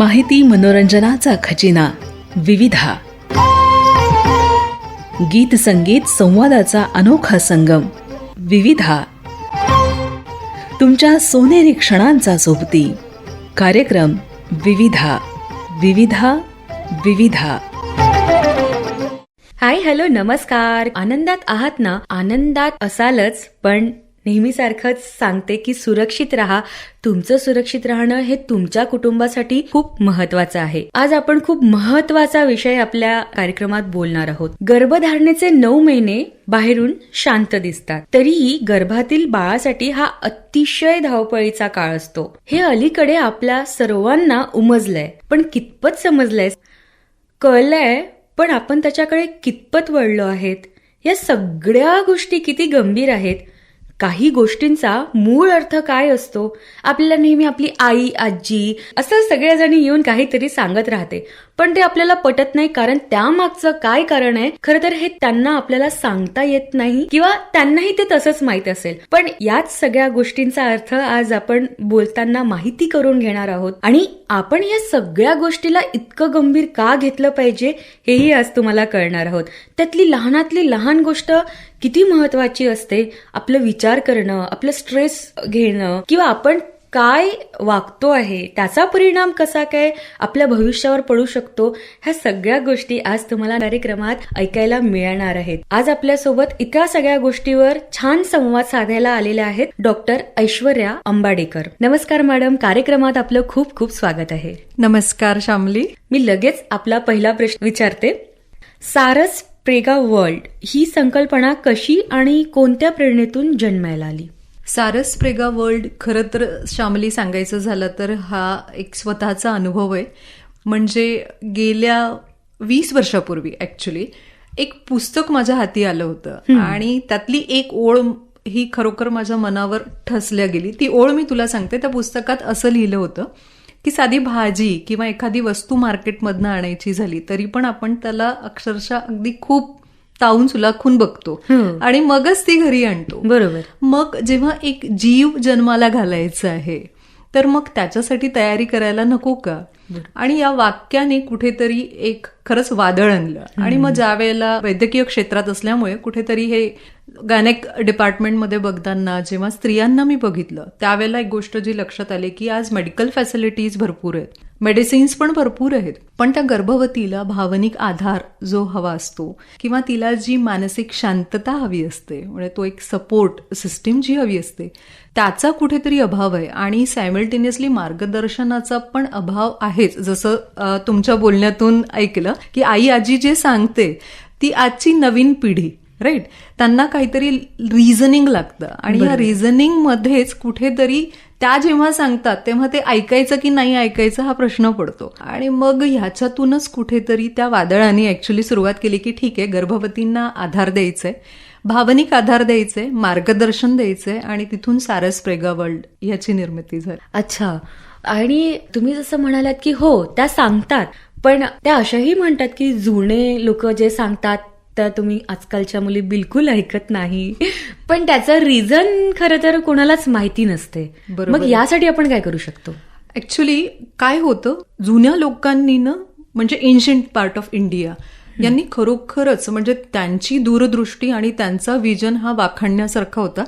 माहिती मनोरंजनाचा खजिना विविधा. गीत संगीत संवादाचा अनोखा संगम विविधा. तुमच्या सोनेरी क्षणांचा सोबती कार्यक्रम विविधा. विविधा विविधा. हाय हॅलो नमस्कार. आनंदात आहात ना? आनंदात असालच पण नेहमीसारखंच सांगते की सुरक्षित राहा. तुमचं सुरक्षित राहणं हे तुमच्या कुटुंबासाठी खूप महत्वाचं आहे. आज आपण खूप महत्त्वाचा विषय आपल्या कार्यक्रमात बोलणार आहोत. गर्भधारणेचे नऊ महिने बाहेरून शांत दिसतात. तरीही गर्भातील बाळासाठी हा अतिशय धावपळीचा काळ असतो. हे अलीकडे आपल्या सर्वांना उमजलंय. पण कितपत समजलंय? कळलंय पण आपण त्याच्याकडे कितपत वळलो आहेत? या सगळ्या गोष्टी किती गंभीर आहेत? काही गोष्टींचा मूळ अर्थ काय असतो? आपल्याला नेहमी आपली आई आजी असं सगळ्याजणी येऊन काहीतरी सांगत राहते. पण ते आपल्याला पटत नाही कारण त्यामागचं काय कारण आहे? खरं तर हे त्यांना आपल्याला सांगता येत नाही किंवा त्यांनाही ते तसंच माहीत असेल. पण याच सगळ्या गोष्टींचा अर्थ आज आपण बोलताना माहिती करून घेणार आहोत. आणि आपण या सगळ्या गोष्टीला इतकं गंभीर का घेतलं पाहिजे हेही आज तुम्हाला कळणार आहोत. त्यातली लहानातली लहान गोष्ट किती महत्वाची असते? आपलं विचार करणं आपलं स्ट्रेस घेणं किंवा आपण काय वागतो आहे त्याचा परिणाम कसा काय आपल्या भविष्यावर पडू शकतो ह्या सगळ्या गोष्टी आज तुम्हाला कार्यक्रमात ऐकायला मिळणार आहेत. आज आपल्यासोबत इतक्या सगळ्या गोष्टीवर छान संवाद साधायला आलेल्या आहेत डॉक्टर ऐश्वर्या अंबाडेकर. नमस्कार मॅडम कार्यक्रमात आपलं खूप खूप स्वागत आहे. नमस्कार श्यामली मी लगेच आपला पहिला प्रश्न विचारते. सारस प्रेगा वर्ल्ड ही संकल्पना कशी आणि कोणत्या प्रेरणेतून जन्मायला आली? सारस प्रेगा वर्ल्ड खरं तर श्यामली सांगायचं झालं तर हा एक स्वतःचा अनुभव आहे. म्हणजे गेल्या वीस वर्षापूर्वी ऍक्च्युली एक पुस्तक माझ्या हाती आलं होतं. आणि त्यातली एक ओळ ही खरोखर माझ्या मनावर ठसल्या गेली. ती ओळ मी तुला सांगते. त्या पुस्तकात असं लिहिलं होतं की साधी भाजी किंवा एखादी वस्तू मार्केटमधनं आणायची झाली तरी पण आपण त्याला अक्षरशः अगदी खूप तावून सुलाखून बघतो. आणि मगच ती घरी आणतो. बरोबर. मग जेव्हा एक जीव जन्माला घालायचं आहे तर मग त्याच्यासाठी तयारी करायला नको का? आणि या वाक्याने कुठेतरी एक खरंच वादळ आणलं. आणि मग ज्या वेळेला वैद्यकीय क्षेत्रात असल्यामुळे कुठेतरी हे गायनेक डिपार्टमेंटमध्ये बघताना जेव्हा स्त्रियांना मी बघितलं त्यावेळेला एक गोष्ट जी लक्षात आली की आज मेडिकल फॅसिलिटीज भरपूर आहेत. मेडिसिन्स पण भरपूर आहेत. पण त्या गर्भवतीला भावनिक आधार जो हवा असतो किंवा तिला जी मानसिक शांतता हवी असते म्हणजे तो एक सपोर्ट सिस्टीम जी हवी असते त्याचा कुठेतरी अभाव आहे. आणि सायमल्टेनियसली मार्गदर्शनाचा पण अभाव आहेच. जसं तुमच्या बोलण्यातून ऐकलं की आई आजी जे सांगते ती आजची नवीन पिढी राईट त्यांना काहीतरी रिझनिंग लागतं. आणि ह्या रिझनिंग मध्येच कुठेतरी त्या जेव्हा सांगतात तेव्हा ते ऐकायचं की नाही ऐकायचं हा प्रश्न पडतो. आणि मग ह्याच्यातूनच कुठेतरी त्या वादळाने ऍक्च्युली सुरुवात केली की ठीक आहे गर्भवतींना आधार द्यायचंय भावनिक आधार द्यायचे मार्गदर्शन द्यायचे आणि तिथून सारस प्रेगा वर्ल्ड याची निर्मिती झाली. अच्छा. आणि तुम्ही जसं म्हणालात की हो त्या सांगतात. पण त्या अशाही म्हणतात की जुने लोक जे सांगतात त्या तुम्ही आजकालच्या मुली बिलकुल ऐकत नाही. पण त्याचं रिझन खरं तर कोणालाच माहिती नसते. मग. यासाठी आपण काय करू शकतो? ऍक्च्युली काय होतं? जुन्या लोकांनी ना म्हणजे एन्शंट पार्ट ऑफ इंडिया यांनी खरोखरच म्हणजे त्यांची दूरदृष्टी आणि त्यांचा विजन हा वाखाणण्यासारखा होता.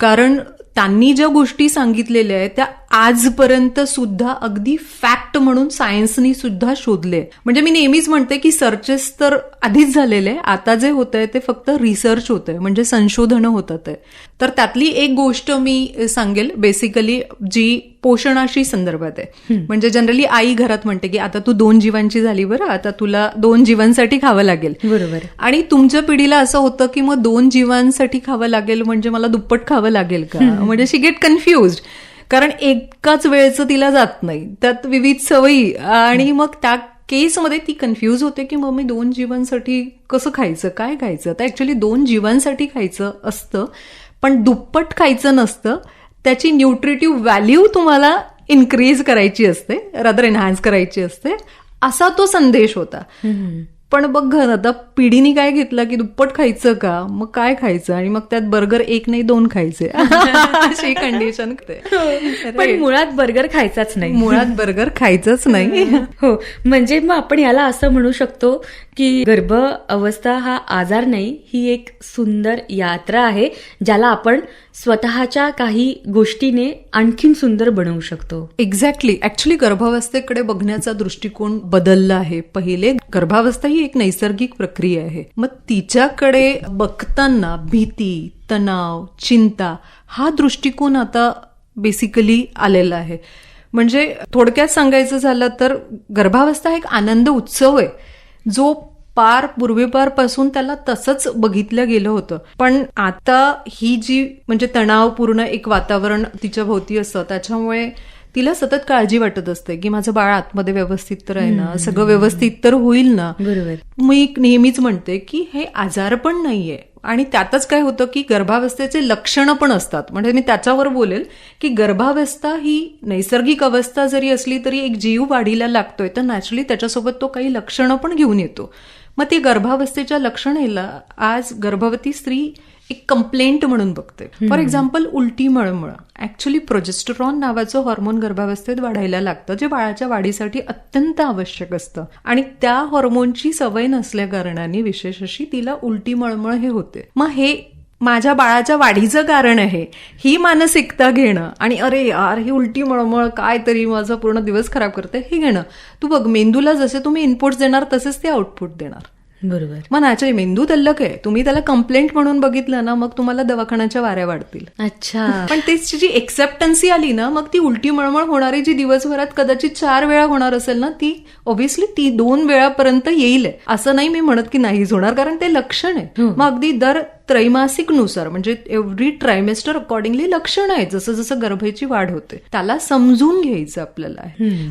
कारण त्यांनी ज्या गोष्टी सांगितलेल्या आहेत त्या आजपर्यंत सुद्धा अगदी फॅक्ट म्हणून सायन्सनी सुद्धा शोधले. म्हणजे मी नेहमीच म्हणते की सर्चेस तर आधीच झालेले आहे. आता जे होत आहे ते फक्त रिसर्च होत आहे म्हणजे संशोधनं होतात आहे तर त्यातली एक गोष्ट मी सांगेल. बेसिकली जी पोषणाशी संदर्भात आहे. म्हणजे जनरली आई घरात म्हणते की आता तू दोन जीवांची झाली बरं आता तुला दोन जीवांसाठी खावं लागेल. बरोबर. आणि तुमच्या पिढीला असं होतं की मग दोन जीवांसाठी खावं लागेल म्हणजे मला दुप्पट खावं लागेल का? म्हणजे शी गेट कन्फ्युज कारण एकाच वेळेचं तिला जात नाही. त्यात विविध सवयी. आणि मग त्या केसमध्ये ती कन्फ्यूज होते की मग मी दोन जीवांसाठी कसं खायचं? काय खायचं? तर ऍक्च्युली दोन जीवांसाठी खायचं असतं पण दुप्पट खायचं नसतं. त्याची न्यूट्रिटिव्ह व्हॅल्यू तुम्हाला इन्क्रीज करायची असते रादर एन्हान्स करायची असते असा तो संदेश होता. पण बघ घर आता पिढीने काय घेतलं की दुप्पट खायचं का? मग काय खायचं? आणि मग त्यात बर्गर एक नाही दोन खायचे. अशी कंडिशन पण मुळात बर्गर खायचाच नाही. मुळात बर्गर खायचंच नाही. हो. म्हणजे मग आपण याला असं म्हणू शकतो की गर्भ अवस्था हा आजार नाही ही एक सुंदर यात्रा आहे ज्याला आपण स्वतःच्या काही गोष्टीने आणखीन सुंदर बनवू शकतो. एक्झॅक्टली ऍक्च्युली गर्भावस्थेकडे बघण्याचा दृष्टिकोन बदलला आहे. पहिले गर्भावस्था ही एक नैसर्गिक प्रक्रिया आहे. मग तिच्याकडे बघताना भीती तणाव चिंता हा दृष्टिकोन आता बेसिकली आलेला आहे. म्हणजे थोडक्यात सांगायचं झालं तर गर्भावस्था हा एक आनंद उत्सव आहे. जो पार पूर्वीपारपासून त्याला तसंच बघितलं गेलं होतं. पण आता ही जी म्हणजे तणावपूर्ण एक वातावरण तिच्या भोवती असतं त्याच्यामुळे तिला सतत काळजी वाटत असते की माझं बाळ आतमध्ये व्यवस्थित तर आहे ना सगळं व्यवस्थित तर होईल ना. बरोबर. मी नेहमीच म्हणते की हे आजार पण नाहीये आणि त्यातच काय होतं की गर्भावस्थेचे लक्षणं पण असतात. म्हणजे मी त्याच्यावर बोलेल की गर्भावस्था ही नैसर्गिक अवस्था जरी असली तरी एक जीव वाढीला लागतोय तर नॅचरली त्याच्यासोबत तो काही लक्षणं पण घेऊन येतो. मग ती गर्भावस्थेच्या लक्षणेला आज गर्भवती स्त्री एक कंप्लेंट म्हणून बघते. फॉर एक्झाम्पल उलटी मळमळ. ऍक्च्युली प्रोजेस्टरॉन नावाचं हॉर्मोन गर्भावस्थेत वाढायला लागतं जे बाळाच्या वाढीसाठी अत्यंत आवश्यक असतं. आणि त्या हॉर्मोनची सवय नसल्या कारणाने विशेष अशी तिला उलटी मळमळ हे होते. मग हे माझ्या बाळाच्या वाढीचं कारण आहे. ही मानसिकता घेणं आणि अरे यार ही उलटी मळमळ काय तरी माझा पूर्ण दिवस खराब करते हे घेणं. तू बघ मेंदूला जसे तुम्ही इनपुट देणार तसेच ते आउटपुट देणार. बरोबर. मग नॅचरली मेंदू तल्लक आहे. तुम्ही त्याला कंप्लेंट म्हणून बघितलं ना मग तुम्हाला दवाखान्याच्या वाऱ्या वाढतील. अच्छा. पण त्याची जी एक्सेप्टन्सी आली ना मग ती उलटी मळमळ होणारी जी दिवसभरात कदाचित चार वेळा होणार असेल ना ती ऑब्व्हियसली ती दोन वेळापर्यंत येईल असं नाही मी म्हणत की नाहीच होणार कारण ते लक्षण आहे. मग अगदी दर त्रैमासिकनुसार म्हणजे एव्हरी ट्रायमेस्टर अकॉर्डिंगली लक्षण आहे जसं जसं गर्भेची वाढ होते त्याला समजून घ्यायचं आपल्याला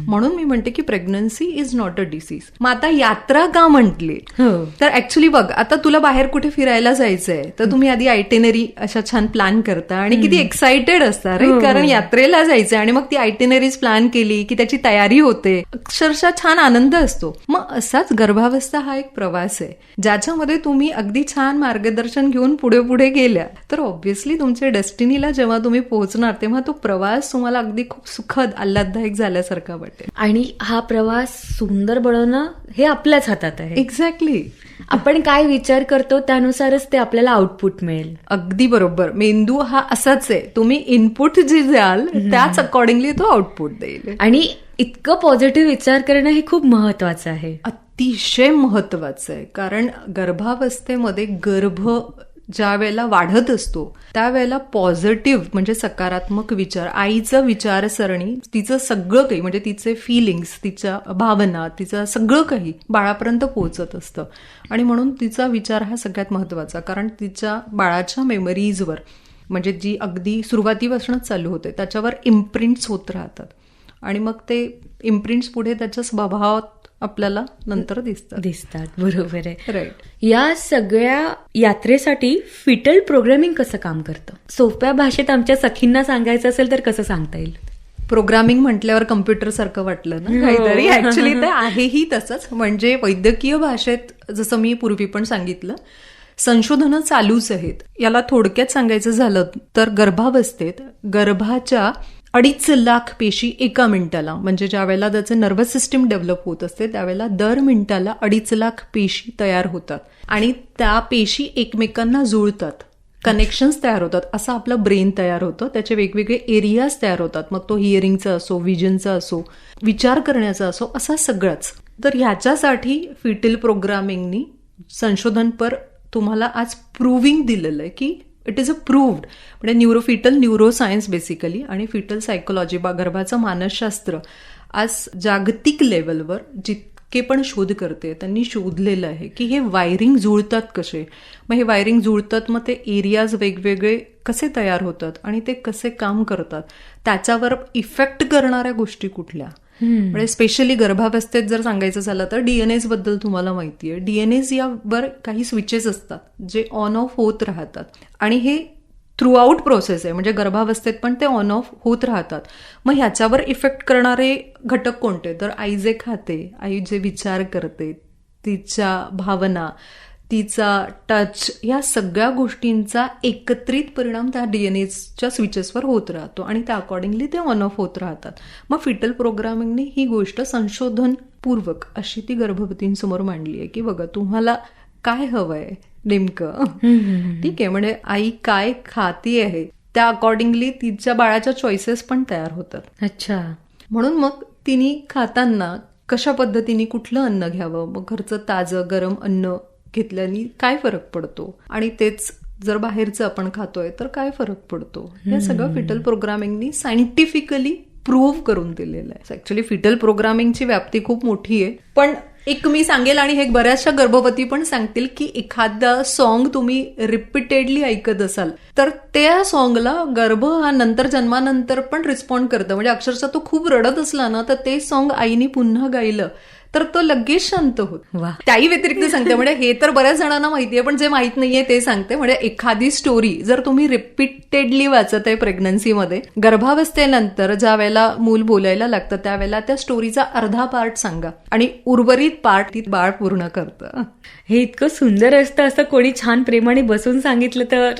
म्हणून मी म्हणते की pregnancy is not a disease मग आता यात्रा का म्हटली? हो. तर ऍक्च्युली बघ आता तुला बाहेर कुठे फिरायला जायचंय तर तुम्ही आधी आयटेनरी अशा छान प्लॅन करता आणि किती एक्साइटेड असता रे कारण यात्रेला जायचंय आणि मग ती आयटेनरीज प्लॅन केली की त्याची तयारी होते अक्षरशः छान आनंद असतो. मग असाच गर्भावस्था हा एक प्रवास आहे ज्याच्यामध्ये तुम्ही अगदी छान मार्गदर्शन घेऊन पुढे पुढे गेल्या. तर ऑब्व्हियसली तुमच्या डेस्टिनीला जेव्हा तुम्ही पोहोचणार तेव्हा तो प्रवास तुम्हाला अगदी खूप सुखद आल्हाददायक झाल्यासारखा वाटेल. आणि हा प्रवास सुंदर बनवणं हे आपल्याच हातात आहे. एक्झॅक्टली आपण काय विचार करतो त्यानुसारच ते आपल्याला आउटपुट मिळेल. अगदी बरोबर. मेंदू हा असाच आहे. तुम्ही इनपुट जे द्याल त्याच अकॉर्डिंगली तो आउटपुट देईल. आणि इतकं पॉझिटिव्ह विचार करणं हे खूप महत्वाचं आहे. अतिशय महत्वाचं आहे. कारण गर्भावस्थेमध्ये गर्भ ज्या वेळेला वाढत असतो त्यावेळेला पॉझिटिव्ह म्हणजे सकारात्मक विचार आईचं विचारसरणी तिचं सगळं काही म्हणजे तिचे फिलिंग्स तिच्या भावना तिचं सगळं काही बाळापर्यंत पोहोचत असतं. आणि म्हणून तिचा विचार हा सगळ्यात महत्त्वाचा कारण तिच्या बाळाच्या मेमरीजवर म्हणजे जी अगदी सुरुवातीपासूनच चालू होते त्याच्यावर इम्प्रिंट्स होत राहतात. आणि मग ते इम्प्रिंट्स पुढे त्याच्या स्वभावात आपल्याला नंतर दिसतात. दिसतात. बरोबर आहे. राईट या सगळ्या यात्रेसाठी फिटल प्रोग्रामिंग कसं काम करतं? सोप्या भाषेत आमच्या सखींना सांगायचं असेल तर कसं सांगता येईल? प्रोग्रामिंग म्हटल्यावर कम्प्युटर सारखं वाटलं ना काहीतरी. ऍक्च्युली ते आहेही तसंच. म्हणजे वैद्यकीय भाषेत जसं मी पूर्वी पण सांगितलं संशोधनं चालूच आहेत. याला थोडक्यात सांगायचं झालं तर गर्भावस्थेत गर्भाच्या अडीच लाख पेशी एका मिनिटाला म्हणजे ज्या वेळेला त्याचं नर्वस सिस्टीम डेव्हलप होत असते त्यावेळेला दर मिनिटाला अडीच लाख पेशी तयार होतात. आणि त्या पेशी एकमेकांना जुळतात. कनेक्शन्स तयार होतात. असं आपलं ब्रेन तयार होतं. त्याचे वेगवेगळे एरियाज तयार होतात. मग तो हिअरिंगचा असो विजनचा असो विचार करण्याचा असो असा सगळाच. तर ह्याच्यासाठी फिटिल प्रोग्रामिंगनी संशोधनपर तुम्हाला आज प्रूव्हिंग दिलेलं आहे की इट इज अ प्रूव्ड म्हणजे न्यूरोफिटल न्यूरो सायन्स बेसिकली आणि फिटल सायकोलॉजी बा गर्भाचं मानसशास्त्र आज जागतिक लेवलवर जितके पण शोध करते त्यांनी शोधलेलं आहे की हे वायरिंग जुळतात कसे? मग हे वायरिंग जुळतात मग ते एरियाज वेगवेगळे कसे तयार होतात आणि ते कसे काम करतात? त्याच्यावर इफेक्ट करणाऱ्या गोष्टी कुठल्या? म्हणजे स्पेशली गर्भावस्थेत जर सांगायचं झालं तर डीएनएसबद्दल तुम्हाला माहिती आहे. डीएनएस यावर काही स्विचेस असतात जे ऑन ऑफ होत राहतात. आणि हे थ्रू आउट प्रोसेस आहे. म्हणजे गर्भावस्थेत पण ते ऑन ऑफ होत राहतात. मग ह्याच्यावर इफेक्ट करणारे घटक कोणते? तर आई जे खाते आई जे विचार करते तिच्या भावना तिचा टच या सगळ्या गोष्टींचा एकत्रित परिणाम त्या डीएनएच्या स्विचेसवर होत राहतो आणि त्या अकॉर्डिंगली ते ऑन ऑफ होत राहतात. मग फिटल प्रोग्रामिंगने ही गोष्ट संशोधनपूर्वक अशी ती गर्भवतींसमोर मांडली आहे की बघा तुम्हाला काय हवंय नेमकं? ठीक आहे म्हणजे आई काय खाती आहे? त्या अकॉर्डिंगली तिच्या बाळाच्या चॉईसेस पण तयार होतात. अच्छा. म्हणून मग तिने खाताना कशा पद्धतीने कुठलं अन्न घ्यावं? मग घरचं ताजं गरम अन्न घेतल्याने काय फरक पडतो? आणि तेच जर बाहेरचं आपण खातोय तर काय फरक पडतो? हे सगळं फिटल प्रोग्रामिंगनी सायंटिफिकली प्रूव्ह करून दिलेलं आहे. ऍक्च्युली फिटल प्रोग्रामिंगची व्याप्ती खूप मोठी आहे. पण एक मी सांगेल आणि हे बऱ्याचशा गर्भवती पण सांगतील की एखादा सॉन्ग तुम्ही रिपीटेडली ऐकत असाल तर त्या सॉन्गला गर्भ हा नंतर जन्मानंतर पण रिस्पॉन्ड करतं. म्हणजे अक्षरशः तो खूप रडत असला ना तर ते सॉन्ग आईनी पुन्हा गायलं. तर तो लगेच शांत होत. वा. त्याही व्यतिरिक्त सांगते म्हणजे हे तर बऱ्याच जणांना माहितीये पण जे माहीत नाहीये ते सांगते. म्हणजे एखादी स्टोरी जर तुम्ही रिपीटेडली वाचत आहे प्रेग्नन्सीमध्ये गर्भावस्थेनंतर ज्या वेळेला मूल बोलायला लागतं त्यावेळेला त्या स्टोरीचा अर्धा पार्ट सांगा. आणि उर्वरित पार्ट ती बाळ पूर्ण करतं. हे इतकं सुंदर असतं असं कोणी छान प्रेमाने बसून सांगितलं तर.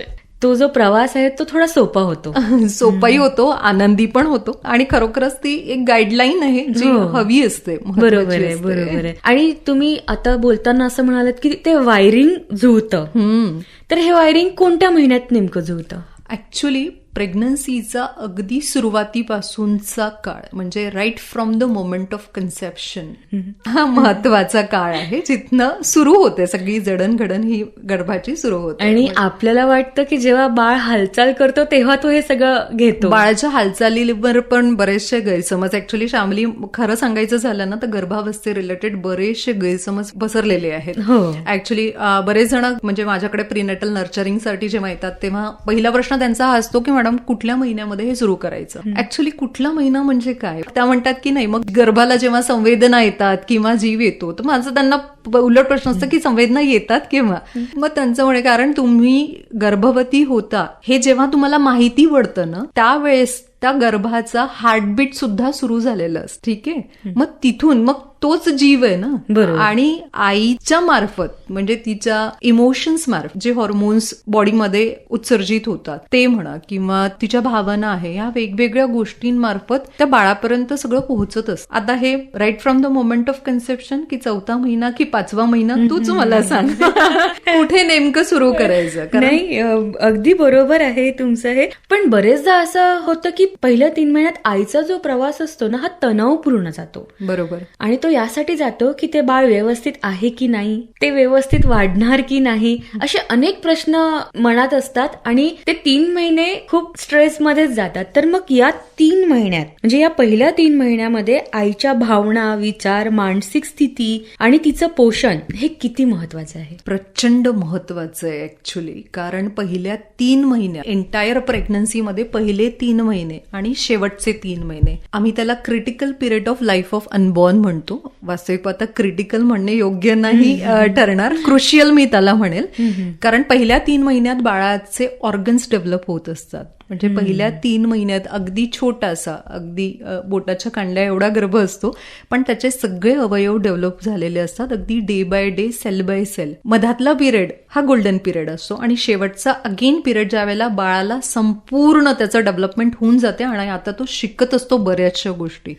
तो जो प्रवास आहे तो थोडा सोपा होतो. सोपाही होतो आनंदी पण होतो आणि खरोखरच ती एक गाईडलाईन आहे जी हो. हवी असते बरोबर आहे. बरोबर आहे. आणि तुम्ही आता बोलताना असं म्हणालात की ते वायरिंग जुळतं. तर हे वायरिंग कोणत्या महिन्यात नेमकं जुळतं? ऍक्च्युली प्रेग्नन्सीचा अगदी सुरुवातीपासूनचा काळ म्हणजे right from the moment of conception हा महत्त्वाचा काळ आहे जिथनं सुरू होते सगळी जडणघडण ही गर्भाची सुरू होते. आणि आपल्याला वाटतं की जेव्हा बाळ हालचाल करतो तेव्हा तो हे सगळं घेतो. बाळाच्या हालचालीवर पण बरेचसे गैरसमज. ऍक्च्युली शामली खरं सांगायचं झालं ना तर गर्भावस्थे रिलेटेड बरेचसे गैरसमज पसरलेले आहेत. हो. ऍक्च्युली बरेच जण म्हणजे माझ्याकडे प्रिनेटल नर्चरिंगसाठी जेव्हा येतात तेव्हा पहिला प्रश्न त्यांचा हा असतो की मॅडम कुठल्या महिन्यामध्ये हे सुरू करायचं? ऍक्च्युली कुठला महिना म्हणजे काय? त्या म्हणतात की नाही मग गर्भाला जेव्हा संवेदना येतात किंवा जीव येतो तर माझं त्यांना उलट प्रश्न असतं की संवेदना येतात केव्हा? मग त्यांचं म्हणे कारण तुम्ही गर्भवती होता हे जेव्हा तुम्हाला माहिती पडतं ना त्यावेळेस त्या गर्भाचा हार्टबीट सुद्धा सुरू झालेलं असतं ठीक आहे? मग तिथून मग तोच जीव आहे ना? बरोबर. आणि आईच्या मार्फत म्हणजे तिच्या इमोशन्स मार्फत जे हॉर्मोन्स बॉडीमध्ये उत्सर्जित होतात ते म्हणा किंवा तिच्या भावना आहे या वेगवेगळ्या गोष्टींमार्फत त्या बाळापर्यंत सगळं पोहोचत असतं. आता हे right from the moment of conception की चौथा महिना की पाचवा महिना तूच मला सांग. कुठे नेमकं सुरू करायचं? नाही अगदी बरोबर आहे तुमचं हे. पण बरेचदा असं होतं की पहिल्या तीन महिन्यात आईचा जो प्रवास असतो ना हा तणावपूर्ण जातो. बरोबर. आणि तो यासाठी जातो की ते बाळ व्यवस्थित आहे की नाही ते व्यवस्थित वाढणार की नाही असे अनेक प्रश्न मनात असतात आणि ते तीन महिने खूप स्ट्रेसमध्येच जातात. तर मग या तीन महिन्यात म्हणजे या पहिल्या तीन महिन्यामध्ये आईच्या भावना विचार मानसिक स्थिती आणि तिचं पोषण हे किती महत्वाचं आहे? प्रचंड महत्वाचं आहे ऍक्च्युली कारण पहिल्या तीन महिन्या एंटायर प्रेग्नन्सीमध्ये पहिले तीन महिने आणि शेवटचे तीन महिने. आम्ही त्याला critical period of life of unborn म्हणतो. वास्तविक आता क्रिटिकल म्हणणे योग्य नाही ठरणार. क्रुशियल मी त्याला म्हणेल. कारण पहिल्या तीन महिन्यात बाळाचे ऑर्गन्स डेव्हलप होत असतात. म्हणजे पहिल्या तीन महिन्यात अगदी छोटासा अगदी बोटाच्या कांड्या एवढा गर्भ असतो पण त्याचे सगळे अवयव डेव्हलप झालेले असतात अगदी day by day cell by cell. मधातला period हा गोल्डन पिरियड असतो आणि शेवटचा अगेन पिरियड ज्या वेळेला बाळाला संपूर्ण त्याचं डेव्हलपमेंट होऊन जाते आणि आता तो शिकत असतो बऱ्याचशा गोष्टी.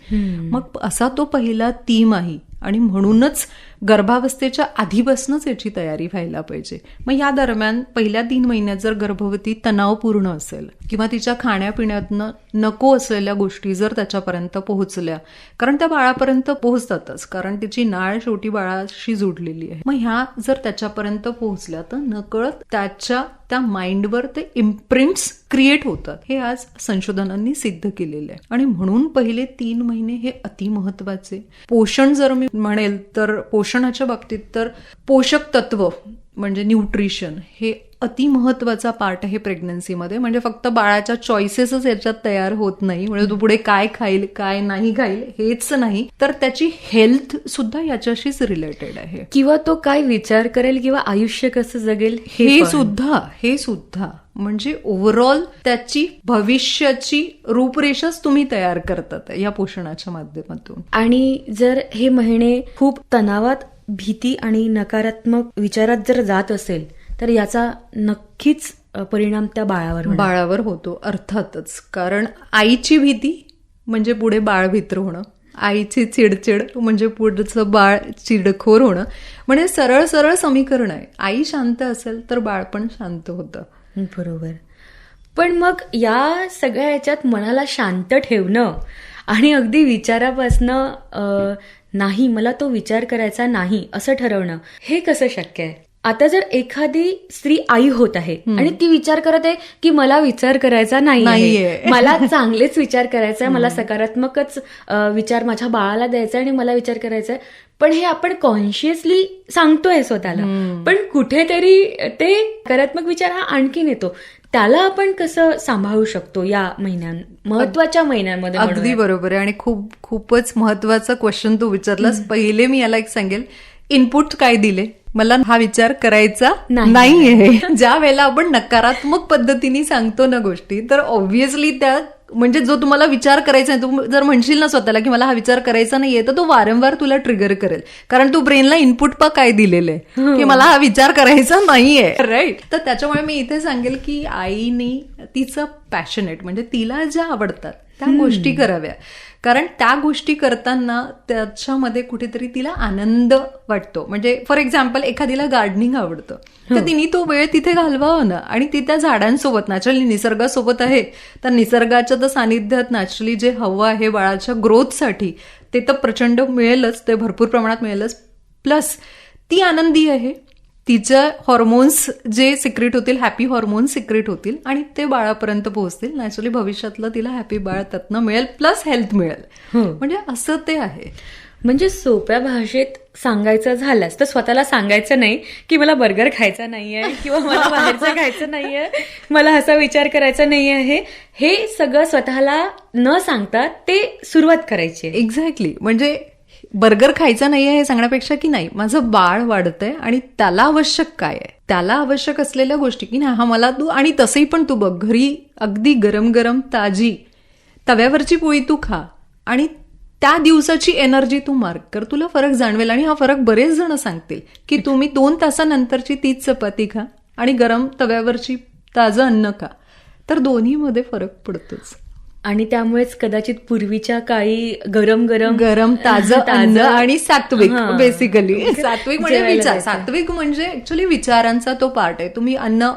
मग असा तो पहिला तीम आहे आणि म्हणूनच गर्भावस्थेच्या आधीपासूनच याची तयारी व्हायला पाहिजे. मग या दरम्यान पहिल्या तीन महिन्यात जर गर्भवती तणावपूर्ण असेल किंवा तिच्या खाण्यापिण्यातनं नको असलेल्या गोष्टी जर त्याच्यापर्यंत पोहोचल्या कारण त्या बाळापर्यंत पोहोचतातच कारण तिची नाळ शेवटी बाळाशी जोडलेली आहे. मग ह्या जर त्याच्यापर्यंत पोहोचल्या तर नकळत त्याच्या त्या माइंडवर ते इम्प्रिंट्स क्रिएट होतात. हे आज संशोधनांनी सिद्ध केलेलं आहे. आणि म्हणून पहिले तीन महिने हे अतिमहत्वाचे. पोषण जर मी म्हणेल तर पोषण पोषणाच्या बाबतीत तर पोषक तत्व म्हणजे न्यूट्रिशन हे अतिमहत्वाचा पार्ट आहे प्रेग्नन्सीमध्ये. म्हणजे फक्त बाळाच्या चॉईसेसच याच्यात तयार होत नाही. म्हणजे तो पुढे काय खाईल काय नाही खाईल हेच नाही. तर त्याची हेल्थ सुद्धा याच्याशीच रिलेटेड आहे. किंवा तो काय विचार करेल किंवा आयुष्य कसं जगेल हे. सुद्धा हे सुद्धा. म्हणजे ओव्हरऑल त्याची भविष्याची रूपरेषाच तुम्ही तयार करतात या पोषणाच्या माध्यमातून. आणि जर हे महिने खूप तणावात भीती आणि नकारात्मक विचारात जर जात असेल तर याचा नक्कीच परिणाम त्या बाळावर. बाळावर होतो अर्थातच. कारण आईची भीती म्हणजे पुढे बाळ भित्र होणं. आईची चिडचिड म्हणजे पुढचं बाळ चिडखोर होणं. म्हणजे सरळ सरळ समीकरण आहे. आई शांत असेल तर बाळ पण शांत होतं. बरोबर. पण मग या सगळ्या याच्यात मनाला शांत ठेवणं आणि अगदी विचारापासनं नाही मला तो विचार करायचा नाही असं ठरवणं हे कसं शक्य आहे? आता जर एखादी स्त्री आई होत आहे आणि ती विचार करत आहे की मला विचार करायचा नाही. मला चांगलेच विचार करायचा आहे मला सकारात्मकच विचार माझ्या बाळाला द्यायचा आणि मला विचार करायचा आहे पण हे आपण कॉन्शियसली सांगतोय स्वतःला. पण कुठेतरी ते सकारात्मक विचार हा आणखीन येतो. त्याला आपण कसं सांभाळू शकतो या महिन्यां महत्त्वाच्या महिन्यांमध्ये अगदी. बरोबर आहे आणि खूप खूपच महत्त्वाचा क्वेश्चन तू विचारलास. पहिले मी याला एक सांगेल. इनपुट काय दिले? मला हा विचार करायचा नाही. नाहीये. ज्या वेळेला आपण नकारात्मक पद्धतीने सांगतो ना गोष्टी तर ऑब्व्हियसली त्या म्हणजे जो तुम्हाला विचार करायचा आहे तू जर म्हणशील ना स्वतःला की मला हा विचार करायचा नाहीये तर तो वारंवार तुला ट्रिगर करेल. कारण तू ब्रेनला इनपुट पा काय दिलेलं आहे की मला हा विचार करायचा नाहीये. राईट तर त्याच्यामुळे मी इथे सांगेल की आईने तिचं पॅशनेट म्हणजे तिला ज्या आवडतात त्या गोष्टी कराव्या. कारण त्या गोष्टी करताना त्याच्यामध्ये कुठेतरी तिला आनंद वाटतो. म्हणजे फॉर एक्झाम्पल एखादीला गार्डनिंग आवडतं. तर तिने तो वेळ तिथे घालवावा ना. आणि ती त्या झाडांसोबत नॅचरली निसर्गासोबत आहे तर निसर्गाच्या तर सानिध्यात नॅचरली जे हवं आहे बाळाच्या ग्रोथसाठी ते तर प्रचंड मिळेलच ते भरपूर प्रमाणात मिळेलच. प्लस ती आनंदी आहे. तिचं हॉर्मोन्स जे सिक्रेट होतील हॅपी हॉर्मोन्स सिक्रेट होतील आणि ते बाळापर्यंत पोहोचतील. नॅचरली भविष्यातलं तिला हॅपी बाळ त्यातनं मिळेल प्लस हेल्थ मिळेल. म्हणजे असं ते आहे. म्हणजे सोप्या भाषेत सांगायचं झालंच तर स्वतःला सांगायचं नाही की मला बर्गर खायचा नाहीये किंवा मला बाहेरचं खायचं नाहीये मला असा विचार करायचा नाही आहे हे सगळं स्वतःला न सांगता ते सुरुवात करायची आहे. एक्झॅक्टली म्हणजे बर्गर खायचा नाही आहे हे सांगण्यापेक्षा की नाही माझं बाळ वाढतंय आणि त्याला आवश्यक काय आहे? त्याला आवश्यक असलेल्या गोष्टी. की नाही हा मला तू आणि तसंही पण तू बघ घरी अगदी गरम गरम ताजी तव्यावरची पोळी तू खा आणि त्या दिवसाची एनर्जी तू मार्क कर. तुला फरक जाणवेल आणि हा फरक बरेच जण सांगतील की तुम्ही दोन तासानंतरची तीच चपाती खा आणि गरम तव्यावरची ताजं अन्न खा. तर दोन्हीमध्ये फरक पडतोच. आणि त्यामुळेच कदाचित पूर्वीच्या काळी गरम गरम गरम ताजं अन्न आणि सात्विक. बेसिकली सात्विक म्हणजे विचार. सात्विक म्हणजे ऍक्च्युली विचारांचा तो पार्ट आहे. तुम्ही अन्न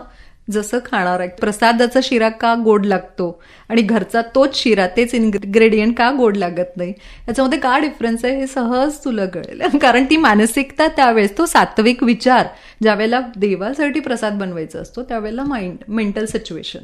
जसं खाणार आहे प्रसादाचा शिरा का गोड लागतो? आणि घरचा तोच शिरा तेच इन्ग्रेडियंट का गोड लागत नाही? याच्यामध्ये का डिफरन्स आहे हे सहज तुला कळेल. कारण ती मानसिकता त्यावेळेस तो सात्विक विचार ज्यावेळेला देवासाठी प्रसाद बनवायचा असतो त्यावेळेला माइंड मेंटल सिच्युएशन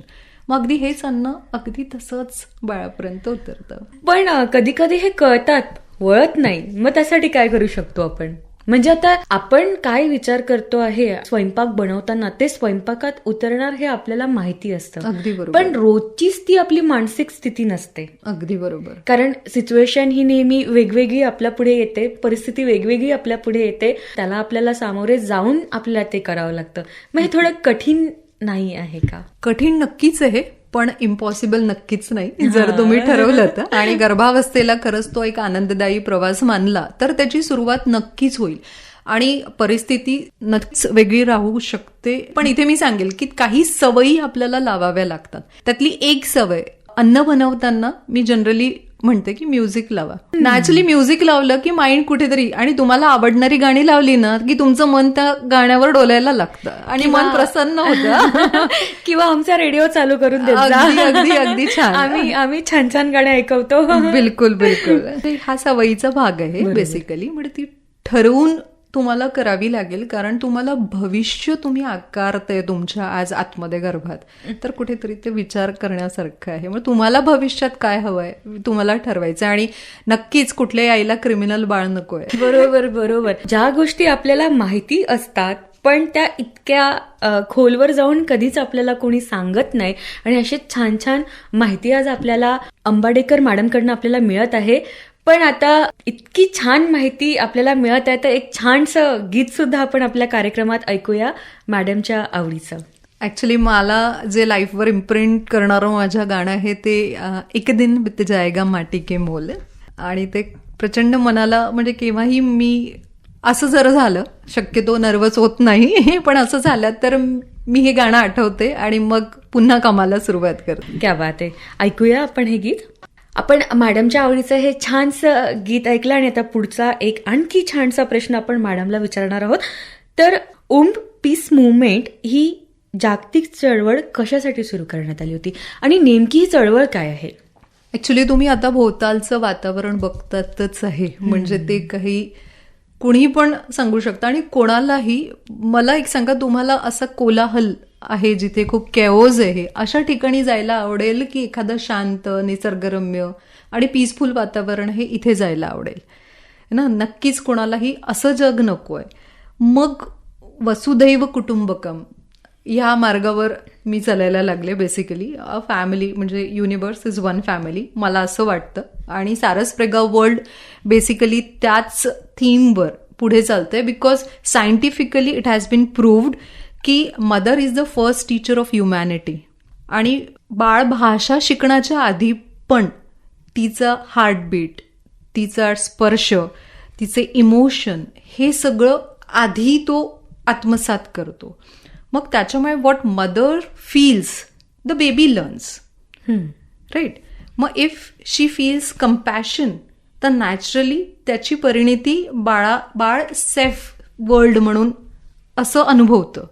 मग अगदी हेच अन्न अगदी तसंच बाळापर्यंत उतरतं. पण कधी कधी हे कळतात वळत नाही. मग त्यासाठी काय करू शकतो आपण? म्हणजे आता आपण काय विचार करतो आहे स्वयंपाक बनवताना ते स्वयंपाकात उतरणार हे आपल्याला माहिती असतं. अगदी बरोबर. पण रोजचीच ती आपली मानसिक स्थिती नसते. अगदी बरोबर. कारण सिच्युएशन ही नेहमी वेगवेगळी आपल्या पुढे येते परिस्थिती वेगवेगळी आपल्या पुढे येते त्याला आपल्याला सामोरे जाऊन आपल्याला ते करावं लागतं. मग हे थोडं कठीण नाही आहे का? कठीण नक्कीच आहे पण इम्पॉसिबल नक्कीच नाही. जर तुम्ही ठरवलं तर. आणि गर्भावस्थेला खरंच तो एक आनंददायी प्रवास मानला तर त्याची सुरुवात नक्कीच होईल. आणि परिस्थिती नक्कीच वेगळी राहू शकते. पण इथे मी सांगेल की काही सवयी आपल्याला लावाव्या लागतात. त्यातली एक सवय अन्न बनवताना मी जनरली म्हणते की म्युझिक लावा. नॅचरली म्युझिक लावलं की माइंड कुठेतरी आणि तुम्हाला आवडणारी गाणी लावली ना की तुमचं मन त्या गाण्यावर डोलायला लागतं. आणि मन प्रसन्न होतं. किंवा आमचा रेडिओ चालू करून देत जा. अगदी, अगदी, अगदी छान. आम्ही आम्ही छान छान गाणे ऐकवतो. बिलकुल बिलकुल. हा सवयीचा भाग आहे बेसिकली म्हणजे ती ठरवून तुम्हाला करावी लागेल कारण तुम्हाला भविष्य तुम्ही आकारते तुमच्या आज आतमध्ये गर्भात. तर कुठेतरी ते विचार करण्यासारखं आहे. मग तुम्हाला भविष्यात काय हवंय तुम्हाला ठरवायचं आणि नक्कीच कुठल्याही आईला क्रिमिनल बाळ नकोय. बरोबर बरोबर. ज्या गोष्टी आपल्याला माहिती असतात पण त्या इतक्या खोलवर जाऊन कधीच आपल्याला कोणी सांगत नाही. आणि अशी छान छान माहिती आज आपल्याला अंबाडेकर मॅडमकडनं आपल्याला मिळत आहे. पण आता इतकी छान माहिती आपल्याला मिळत आहे तर एक छानसं गीत सुद्धा आपण आपल्या कार्यक्रमात ऐकूया मॅडमच्या आवडीचं. ऍक्च्युली मला जे लाईफवर इम्प्रिंट करणारं माझं गाणं आहे ते एक दिन बित जाएगा माटी के मोल. आणि ते प्रचंड मनाला म्हणजे केव्हाही मी असं जर झालं शक्यतो नर्वस होत नाही पण असं झालं तर मी हे गाणं आठवते आणि मग पुन्हा कामाला सुरुवात करते. क्या बात आहे. ऐकूया आपण हे गीत. आपण मॅडमच्या आवडीचं हे छानसं गीत ऐकलं आणि आता पुढचा एक आणखी छानसा प्रश्न आपण मॅडमला विचारणार आहोत. तर उम्ब पीस मुवमेंट ही जागतिक चळवळ कशासाठी सुरू करण्यात आली होती? आणि नेमकी ही चळवळ काय आहे? ऍक्च्युली तुम्ही आता भोवतालचं वातावरण बघतातच आहे. म्हणजे ते काही कुणी पण सांगू शकतं. आणि कोणालाही मला एक सांगा तुम्हाला असा कोलाहल आहे जिथे खूप केओज आहे. अशा ठिकाणी जायला आवडेल की एखादं शांत निसर्गरम्य आणि पीसफुल वातावरण हे इथे जायला आवडेल. ना? नक्कीच कोणालाही असं जग नको आहे मग वसुदैव कुटुंबकम ह्या मार्गावर मी चालायला लागले बेसिकली अ फॅमिली म्हणजे युनिवर्स इज वन फॅमिली मला असं वाटतं. आणि सारस प्रेगाव वर्ल्ड बेसिकली त्याच थीमवर पुढे चालतंय because scientifically it has been proved की mother is the first teacher of humanity आणि बाळ भाषा शिकण्याच्या आधी पण तिचा हार्टबीट तिचा स्पर्श तिचे इमोशन हे सगळं आधी तो आत्मसात करतो. मग त्याच्यामुळे what mother feels the baby learns right मग इफ शी फील्स कम्पॅशन तर नॅचरली त्याची परिणिती बाळा बाळ सेफ वर्ल्ड म्हणून असं अनुभवतं.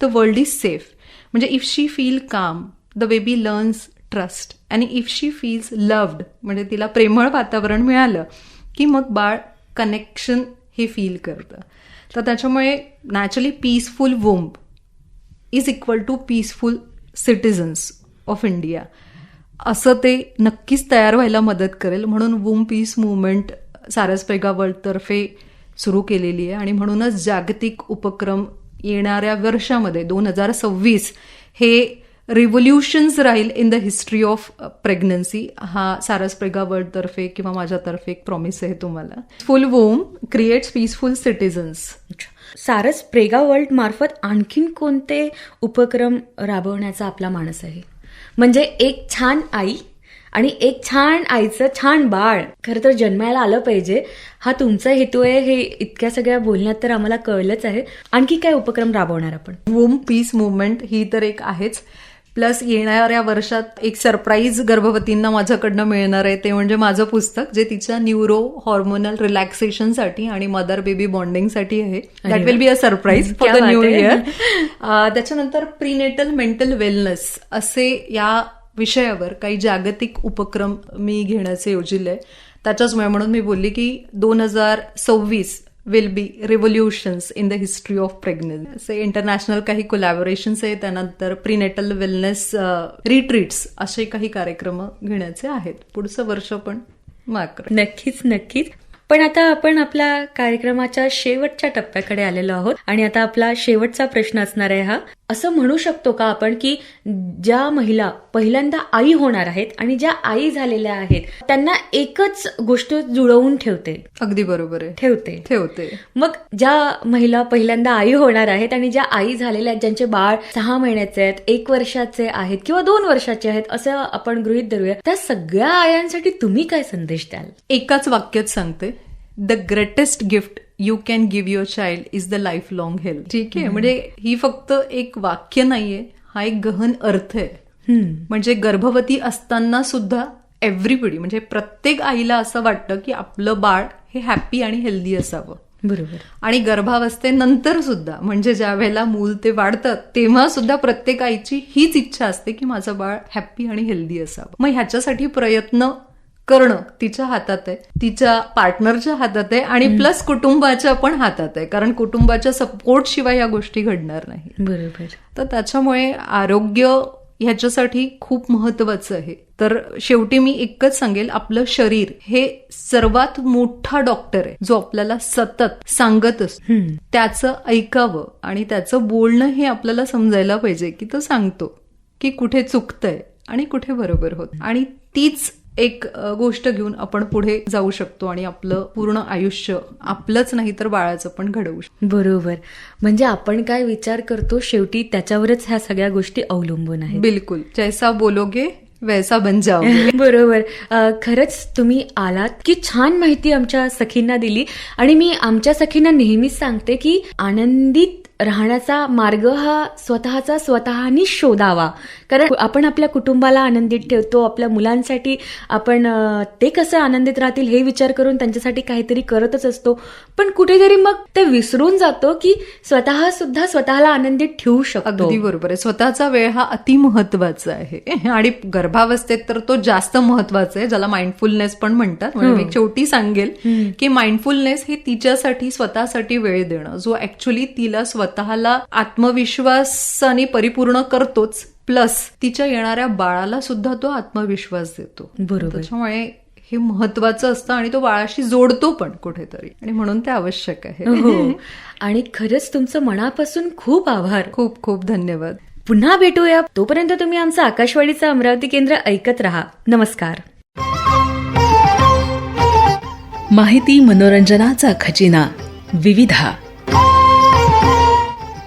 द वर्ल्ड इज सेफ म्हणजे if she feel calm the baby learns trust आणि इफ शी फील्स लव्ड म्हणजे तिला प्रेमळ वातावरण मिळालं की मग बाळ कनेक्शन हे फील करतं तर त्याच्यामुळे naturally peaceful womb is equal to peaceful citizens of India असं ते नक्कीच तयार व्हायला मदत करेल म्हणून वुम पीस मुवमेंट सारसपेगा वर्ल्डतर्फे सुरू केलेली आहे आणि म्हणूनच जागतिक उपक्रम येणाऱ्या वर्षामध्ये दोन हजार सव्वीस हे रिव्होल्युशन्स राहील in the history of pregnancy हा सारस प्रेगा वर्ल्डतर्फे किंवा माझ्यातर्फे एक प्रॉमिस आहे तुम्हाला. Full womb creates peaceful citizens सारस प्रेगा वर्ल्ड मार्फत आणखीन कोणते उपक्रम राबवण्याचा आपला माणस आहे? म्हणजे एक छान आई आणि एक छान आईचं छान बाळ. खरं तर जन्मायला आलं पाहिजे. हा तुमचा हेतू आहे हे इतक्या सगळ्या बोलण्यात तर आम्हाला कळलंच आहे. आणखी काय उपक्रम राबवणार आपण? वूम पीस मुवमेंट ही तर एक आहेच. प्लस येणाऱ्या वर्षात एक सरप्राईज गर्भवतींना माझ्याकडनं मिळणार आहे. ते म्हणजे माझं पुस्तक जे तिच्या न्यूरो हॉर्मोनल रिलॅक्सेशनसाठी आणि मदर बेबी बॉन्डिंगसाठी आहे. That will be a surprise for the new. Year त्याच्यानंतर प्रीनेटल मेंटल वेलनेस असे या विषयावर काही जागतिक उपक्रम मी घेण्याचे योजिले. त्याच्याचमुळे म्हणून मी बोलली की दोन हजार सव्वीस will be revolutions in the history of pregnancy असे इंटरनॅशनल काही कोलॅबोरेशन्स आहेत त्यानंतर प्रिनेटल वेलनेस रिट्रीट्स असे काही कार्यक्रम घेण्याचे आहेत. पुढचं वर्ष पण मात्र नक्कीच नक्कीच. पण आता आपण आपल्या कार्यक्रमाच्या शेवटच्या टप्प्याकडे आलेलो आहोत आणि आता आपला शेवटचा प्रश्न असणार आहे हा. असं म्हणू शकतो का आपण की ज्या महिला पहिल्यांदा आई होणार आहेत आणि ज्या आई झालेल्या आहेत त्यांना एकच गोष्ट जुळवून ठेवते. अगदी बरोबर आहे. ठेवते. ठेवते. मग ज्या महिला पहिल्यांदा आई होणार आहेत आणि ज्या आई झालेल्या आहेत ज्यांचे बाळ सहा महिन्याचे आहेत एक वर्षाचे आहेत किंवा दोन वर्षाचे आहेत असं आपण गृहित धरूया त्या सगळ्या आयांसाठी तुम्ही काय संदेश द्याल? एकाच वाक्यात सांगते the greatest gift you can give your child is the life long health ठीक आहे? म्हणजे ही फक्त एक वाक्य नाहीये. हा एक गहन अर्थ आहे. म्हणजे गर्भवती असताना सुद्धा एव्हरीबडी म्हणजे प्रत्येक आईला असं वाटतं की आपलं बाळ हे हॅपी आणि हेल्दी असावं. बरोबर. आणि गर्भावस्थेनंतर सुद्धा म्हणजे ज्या वेळेला मूल ते वाढतं तेव्हा सुद्धा प्रत्येक आईची हीच इच्छा असते की माझं बाळ हॅप्पी आणि हेल्दी असावं. मग ह्याच्यासाठी प्रयत्न करणं तिच्या हातात आहे. तिच्या पार्टनरच्या हातात आहे आणि प्लस कुटुंबाच्या पण हातात आहे. कारण कुटुंबाच्या सपोर्ट शिवाय या गोष्टी घडणार नाही. बरोबर. तर त्याच्यामुळे आरोग्य ह्याच्यासाठी खूप महत्वाचं आहे. तर शेवटी मी एकच सांगेल आपलं शरीर हे सर्वात मोठा डॉक्टर आहे जो आपल्याला सतत सांगत असतो. त्याचं ऐकावं आणि त्याचं बोलणं हे आपल्याला समजायला पाहिजे की तो सांगतो की कुठे चुकतंय आणि कुठे बरोबर होत. आणि तीच एक गोष्ट घेऊन आपण पुढे जाऊ शकतो आणि आपलं पूर्ण आयुष्य आपलंच नाही तर बाळाचं पण घडवू शकतो. बरोबर. म्हणजे आपण काय विचार करतो शेवटी त्याच्यावरच ह्या सगळ्या गोष्टी अवलंबून आहेत. बिलकुल. जैसा बोलोगे वैसा बन जाओगे. बरोबर. खरंच तुम्ही आलात. की छान माहिती आमच्या सखींना दिली. आणि मी आमच्या सखींना नेहमीच सांगते की आनंदित राहण्याचा मार्ग हा स्वतःचा स्वतःनी शोधावा. कारण आपण आपल्या कुटुंबाला आनंदित ठेवतो आपल्या मुलांसाठी आपण ते कसं आनंदित राहतील हे विचार करून त्यांच्यासाठी काहीतरी करतच असतो. पण कुठेतरी मग ते विसरून जातो की स्वतः सुद्धा स्वतःला आनंदित ठेवू शकतो. अगदी बरोबर आहे. स्वतःचा वेळ हा अति महत्त्वाचा आहे. आणि गर्भावस्थेत तर तो जास्त महत्त्वाचा आहे ज्याला माइंडफुलनेस पण म्हणतात. म्हणजे मी शेवटी सांगेल की माइंडफुलनेस हे तिच्यासाठी स्वतःसाठी वेळ देणं. जो ऍक्च्युली तिला स्वतःला आत्मविश्वासाने परिपूर्ण करतोच. प्लस तिच्या येणाऱ्या बाळाला सुद्धा तो आत्मविश्वास देतो. बरोबर. त्याच्यामुळे हे महत्वाचं असतं आणि तो बाळाशी जोडतो पण कुठेतरी. आणि म्हणून ते आवश्यक आहे. हो. आणि खरंच तुमचं मनापासून खूप आभार. खूप खूप धन्यवाद. पुन्हा भेटूया. तोपर्यंत तुम्ही आमचं आकाशवाणीचं अमरावती केंद्र ऐकत राहा. नमस्कार. माहिती मनोरंजनाचा खजिना विविधा.